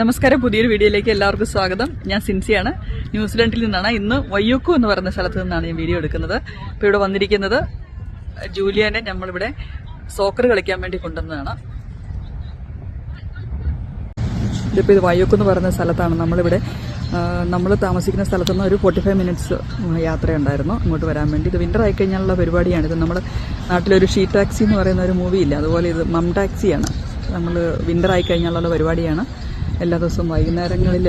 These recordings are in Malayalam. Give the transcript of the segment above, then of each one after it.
നമസ്കാരം. പുതിയൊരു വീഡിയോയിലേക്ക് എല്ലാവർക്കും സ്വാഗതം. ഞാൻ സിൻസിയാണ്. ന്യൂസിലൻഡിൽ നിന്നാണ്. ഇന്ന് വയ്യൂക്കു എന്ന് പറയുന്ന സ്ഥലത്ത് നിന്നാണ് ഞാൻ വീഡിയോ എടുക്കുന്നത്. ഇപ്പോൾ ഇവിടെ വന്നിരിക്കുന്നത് ജൂലിയനെ നമ്മളിവിടെ സോക്കർ കളിക്കാൻ വേണ്ടി കൊണ്ടുവന്നതാണ്. ഇതിപ്പോൾ ഇത് വയ്യൂക്കു എന്ന് പറയുന്ന സ്ഥലത്താണ് നമ്മളിവിടെ നമ്മൾ താമസിക്കുന്ന സ്ഥലത്തു നിന്ന് ഒരു ഫോർട്ടി ഫൈവ് മിനിറ്റ്സ് യാത്രയുണ്ടായിരുന്നു. ഇങ്ങോട്ട് വരാൻ വേണ്ടി. ഇത് വിന്റർ ആയി കഴിഞ്ഞാലുള്ള പരിപാടിയാണ്. ഇത് നമ്മൾ നാട്ടിലൊരു ഷീ ടാക്സി എന്ന് പറയുന്ന ഒരു മൂവി ഇല്ല? അതുപോലെ ഇത് മം ടാക്സിയാണ്. നമ്മൾ വിന്റർ ആയി കഴിഞ്ഞാലുള്ള പരിപാടിയാണ്. എല്ലാ ദിവസവും വൈകുന്നേരങ്ങളിൽ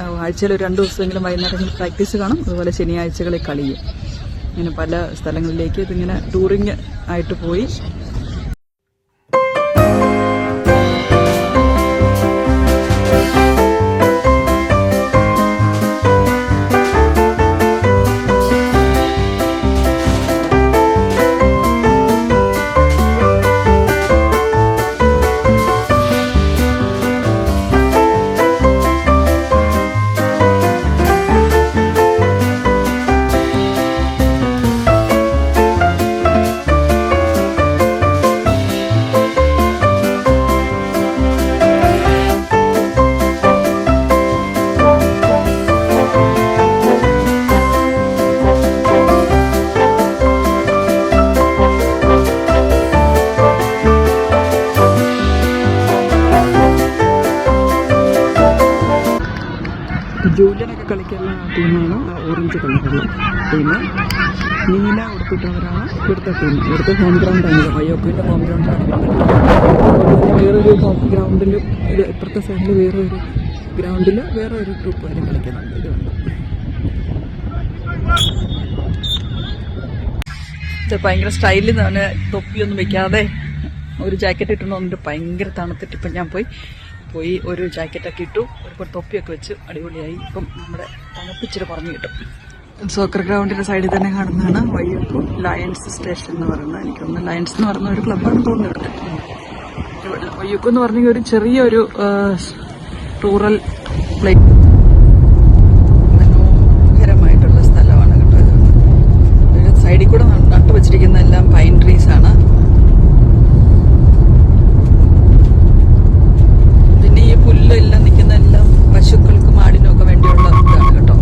ആഴ്ചയിൽ ഒരു രണ്ട് ദിവസമെങ്കിലും വൈകുന്നേരങ്ങളിൽ പ്രാക്ടീസ് കാണും. അതുപോലെ ശനിയാഴ്ചകളിൽ കളിയും. ഇങ്ങനെ പല സ്ഥലങ്ങളിലേക്ക് ഇതിങ്ങനെ ടൂറിങ് ആയിട്ട് പോയി. ജൂലിയനൊക്കെ കളിക്കുന്ന ടീമാണ് ഓറഞ്ച് കളിക്കുന്നത് ടീം. നീല ഉടുപ്പിട്ടവരാണ് ഇവിടുത്തെ ടീം. ഇവിടുത്തെ ഹോം ഗ്രൗണ്ടാണ് അയ്യോപ്പിന്റെ ഹോം ഗ്രൗണ്ടാണ് വേറൊരു ഹോം ഗ്രൗണ്ടിലും ഇത് ഇപ്പുറത്തെ സൈഡിൽ വേറൊരു ഗ്രൗണ്ടിൽ വേറെ ഒരു ഗ്രൂപ്പ് വരെ കളിക്കുന്നുണ്ട്. ഇത് ഭയങ്കര സ്റ്റൈലിൽ നിന്ന് തൊപ്പിയൊന്നും വെക്കാതെ ഒരു ജാക്കറ്റ് ഇട്ടുണ്ടോ എന്നിട്ട് ഭയങ്കര തണുത്തിട്ട് ഇപ്പം ഞാൻ പോയി. പോയി ഒരു ജാക്കറ്റൊക്കെ ഇട്ടു ഒരു തൊപ്പിയൊക്കെ വെച്ച് അടിപൊളിയായി. ഇപ്പം നമ്മുടെ തണുപ്പിച്ചിട്ട് പറഞ്ഞു കിട്ടും. സോക്കർ ഗ്രൗണ്ടിന്റെ സൈഡിൽ തന്നെ കാണുന്നതാണ് വയ്യൂക്കു ലയൺസ് സ്റ്റേഷൻ എന്ന് പറയുന്നത്. എനിക്കൊന്ന് ലയൺസ് എന്ന് പറയുന്ന ഒരു ക്ലബ്ബാണെന്ന് തോന്നുന്നു ഇവിടുത്തെ വയ്യൂക്കു എന്ന് പറഞ്ഞെങ്കിൽ ഒരു ചെറിയൊരു റൂറൽ പ്ലേസ് മനോഹരമായിട്ടുള്ള സ്ഥലമാണ് കേട്ടോ ഇത് ഒരു സൈഡിൽ കൂടെ ന- നട്ടു വെച്ചിരിക്കുന്ന എല്ലാം പൈൻ ട്രീസ് ആണ് പിന്നെ ഈ പുല്ലെല്ലാം നിൽക്കുന്ന എല്ലാം പശുക്കൾക്കും ആടിനും ഒക്കെ വേണ്ടിയുള്ള ഇതാണ് കേട്ടോ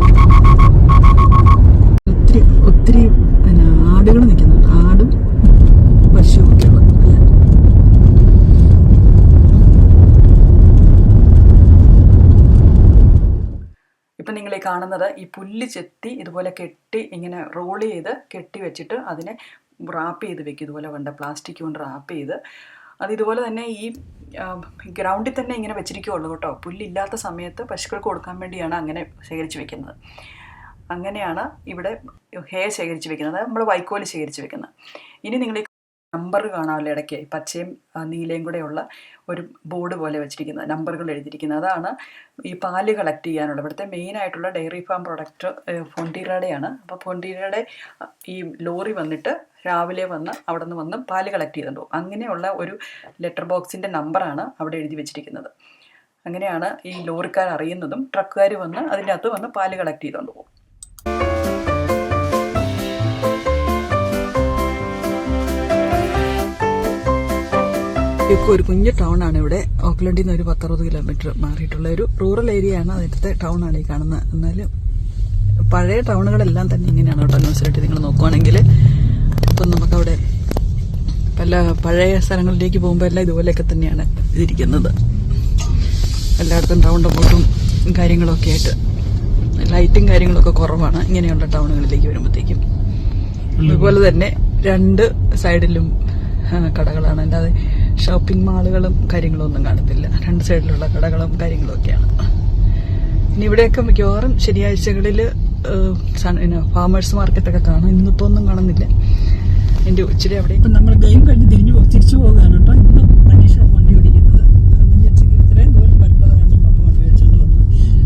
ഒത്തിരി ഒത്തിരി പിന്നെ ആടുകൾ നിൽക്കുന്നുണ്ട് ആടും പശുവും ഒക്കെ ഉള്ളത് അല്ലേ? ഇപ്പം നിങ്ങൾ ഈ കാണുന്നത് ഈ പുല്ല് ചെത്തി ഇതുപോലെ കെട്ടി ഇങ്ങനെ റോൾ ചെയ്ത് കെട്ടി വെച്ചിട്ട് അതിനെ റാപ്പ് ചെയ്ത് വെക്കും. ഇതുപോലെ വേണ്ട പ്ലാസ്റ്റിക് കൊണ്ട് റാപ്പ് ചെയ്ത്. അത് ഇതുപോലെ തന്നെ ഈ ഗ്രൗണ്ടിൽ തന്നെ ഇങ്ങനെ വെച്ചിരിക്കുകയുള്ളൂ കേട്ടോ. പുല്ലില്ലാത്ത സമയത്ത് പശുക്കൾക്ക് കൊടുക്കാൻ വേണ്ടിയാണ് അങ്ങനെ ശേഖരിച്ച് വെക്കുന്നത്. അങ്ങനെയാണ് ഇവിടെ ഹേ ശേഖരിച്ച് വെക്കുന്നത്. നമ്മൾ വൈക്കോൽ ശേഖരിച്ച് വെക്കുന്നത്. ഇനി നിങ്ങൾ ഈ നമ്പർ കാണാമല്ലോ ഇടയ്ക്ക്. പച്ചയും നീലയും കൂടെയുള്ള ഒരു ബോർഡ് പോലെ വെച്ചിരിക്കുന്നത്. നമ്പറുകൾ എഴുതിയിരിക്കുന്നത്. അതാണ് ഈ പാൽ കളക്ട് ചെയ്യാനുള്ള. ഇവിടുത്തെ മെയിനായിട്ടുള്ള ഡയറി ഫാം പ്രൊഡക്റ്റ് ഫോണ്ടീരയുടെയാണ്. അപ്പോൾ ഫോണ്ടീരയുടെ ഈ ലോറി വന്നിട്ട് രാവിലെ വന്ന് അവിടെ നിന്ന് വന്ന് പാൽ കളക്ട് ചെയ്തിട്ടുണ്ടോ അങ്ങനെയുള്ള ഒരു ലെറ്റർ ബോക്സിന്റെ നമ്പറാണ് അവിടെ എഴുതി വെച്ചിരിക്കുന്നത്. അങ്ങനെയാണ് ഈ ലോറിക്കാർ അറിയുന്നതും ട്രക്കുകാർ വന്ന് അതിന്റെ അകത്ത് വന്ന് പാൽ കളക്ട് ചെയ്തുകൊണ്ട് പോകും. ഇതൊക്കെ ഒരു കുഞ്ഞു ടൗൺ ആണ് ഇവിടെ. ഓക്ലൻഡിൽ നിന്ന് ഒരു പത്തറുപത് കിലോമീറ്റർ മാറിയിട്ടുള്ള ഒരു റൂറൽ ഏരിയ ആണ് അതിലത്തെ ടൗൺ ആണ് ഈ കാണുന്നത് എന്നാലും പഴയ ടൗണുകളെല്ലാം തന്നെ ഇങ്ങനെയാണ് കേട്ടോ. ന്യൂസിലായിട്ട് നിങ്ങൾ നോക്കുവാണെങ്കിൽ ഇപ്പം നമുക്കവിടെ പല പഴയ സ്ഥലങ്ങളിലേക്ക് പോകുമ്പോൾ എല്ലാം ഇതുപോലെയൊക്കെ തന്നെയാണ് ഇതിരിക്കുന്നത്. എല്ലായിടത്തും ടൗണിന്റെ ബോട്ടും കാര്യങ്ങളൊക്കെ ആയിട്ട് ലൈറ്റും കാര്യങ്ങളൊക്കെ കുറവാണ്. ഇങ്ങനെയുള്ള ടൗണുകളിലേക്ക് വരുമ്പോഴത്തേക്കും. അതുപോലെ തന്നെ രണ്ട് സൈഡിലും കടകളാണ്. അല്ലാതെ ഷോപ്പിംഗ് മാളുകളും കാര്യങ്ങളും ഒന്നും കാണത്തില്ല. രണ്ട് സൈഡിലുള്ള കടകളും കാര്യങ്ങളും ഒക്കെയാണ് ഇനി ഇവിടെയൊക്കെ മിക്കവാറും ശനിയാഴ്ചകളിൽ ഫാമേഴ്സ് മാർക്കറ്റൊക്കെ കാണും. ഇന്നിപ്പോൾ ഒന്നും കാണുന്നില്ല. എന്റെ ഉച്ചരി അവിടെ ഇപ്പം നമ്മൾ ഗെയിം കഴിഞ്ഞ് തിരിഞ്ഞു പോ- തിരിച്ചു പോകുകയാണ് കേട്ടോ. ഇന്നും മനീഷ വണ്ടി ഓടിക്കുന്നത്. എന്ന് വിചാരിച്ചെങ്കിൽ ഇത്രയും ദൂരം വരുമ്പോൾ കണ്ടും പപ്പ വണ്ടി വെച്ചോണ്ട് വന്നു.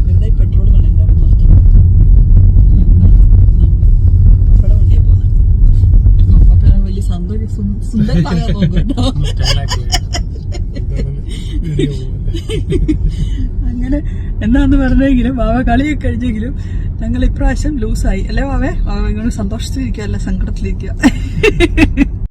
വെറുതെ പെട്രോൾ കളയണ്ട അവിടെ നിർത്തുന്നു പപ്പയുടെ വണ്ടിയാണ് പോകുന്നത് പപ്പയാണ് വലിയ സന്തോഷം സുന്ദരമായ പോകും കേട്ടോ. അങ്ങനെ എന്നാന്ന് പറഞ്ഞെങ്കിലും ബാവ കളിയൊക്കെ കഴിഞ്ഞെങ്കിലും ഞങ്ങൾ ഇപ്രാവശ്യം ലൂസായി അല്ലേ ബാവേ ബാവ ഇങ്ങനെ സന്തോഷത്തിലിരിക്കുക അല്ല സങ്കടത്തിലിരിക്കുക